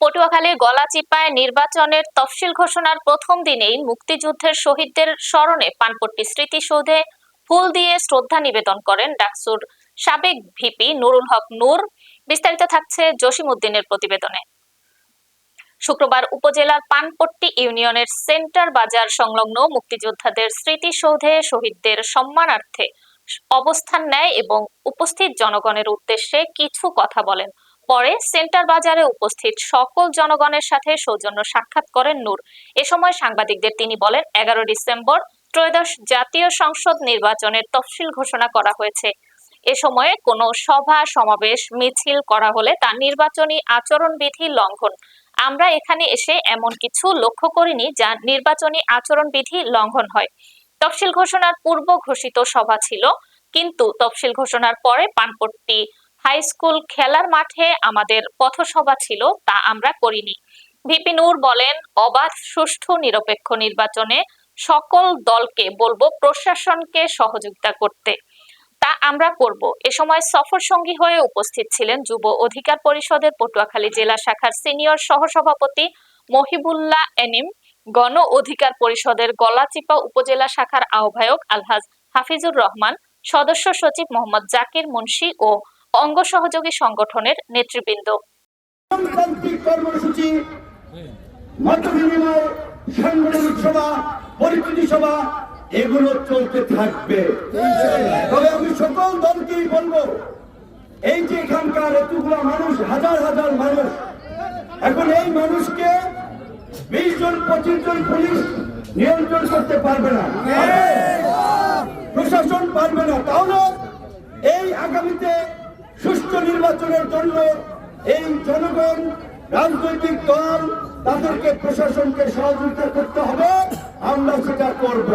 পটুয়াখালীর গলাচিপায় নির্বাচনের তফসিল ঘোষণার প্রথম দিনেই মুক্তিযুদ্ধের শহীদদের স্মরণে পানপট্টি স্মৃতিসৌধে ফুল দিয়ে শ্রদ্ধা নিবেদন করেন ডাকসুর সাবেক ভিপি নুরুল হক নূর। বিস্তারিত থাকছে জসিম উদ্দিনের প্রতিবেদনে। শুক্রবার উপজেলার পানপট্টি ইউনিয়নের সেন্টার বাজার সংলগ্ন মুক্তিযোদ্ধাদের স্মৃতিসৌধে শহীদদের সম্মানার্থে অবস্থান নেয় এবং উপস্থিত জনগণের উদ্দেশ্যে কিছু কথা বলেন। পরে সেন্টার বাজারে উপস্থিত সকল জনগণের সাথে সৌজন্য সাক্ষাৎ করেন নূর। এ সময় সাংবাদিকদের তিনি বলেন, এগারো ডিসেম্বর ত্রয়োদশ জাতীয় সংসদ নির্বাচনের তফসিল ঘোষণা করা হয়েছে। এ সময়ে কোনো সভা, সমাবেশ, মিছিল করা হলে তা নির্বাচনী আচরণবিধি লঙ্ঘন। আমরা এখানে এসে এমন কিছু লক্ষ্য করিনি যা নির্বাচনী আচরণবিধি লঙ্ঘন হয়। তফসিল ঘোষণার পূর্ব ঘোষিত সভা ছিল, কিন্তু তফসিল ঘোষণার পরে পানপট্টি হাই স্কুল খেলার মাঠে আমাদের পথসভা ছিল, তা আমরা করিনি। ভিপি নূর বলেন, অবাধ, সুষ্ঠু, নিরপেক্ষ নির্বাচনে সকল দলকে বলব প্রশাসনকে সহযোগিতা করতে। তা আমরা করব। এ সময় সফর সঙ্গী হয়ে উপস্থিত ছিলেন যুব অধিকার পরিষদের পটুয়াখালী জেলা শাখার সিনিয়র সহসভাপতি মহিবুল্লাহ এনিম, গণ অধিকার পরিষদের গলাচিপা উপজেলা শাখার আহ্বায়ক আলহাজ হাফিজুর রহমান, সদস্য সচিব মোহাম্মদ জাকির মুন্সি ও অঙ্গ সহযোগী সংগঠনের নেতৃবৃন্দ। কর্মসূচি সাংগঠনিক সভা পরিচিতি সভা, এগুলো চলতে থাকবে। তবে আমি সকল দলকেই বলব, এই যে এখানকার এতগুলো মানুষ, হাজার হাজার মানুষ, এখন এই মানুষকে বিশ জন, পঁচিশ জন পুলিশ নিয়ন্ত্রণ করতে পারবে না। প্রশাসন পারবে না। তাহলে এই আগামীতে সুষ্ঠু নির্বাচনের জন্য এই জনগণ, রাজনৈতিক দল, তাদেরকে প্রশাসনকে সহযোগিতা করতে হবে। আমরা সেটা করব।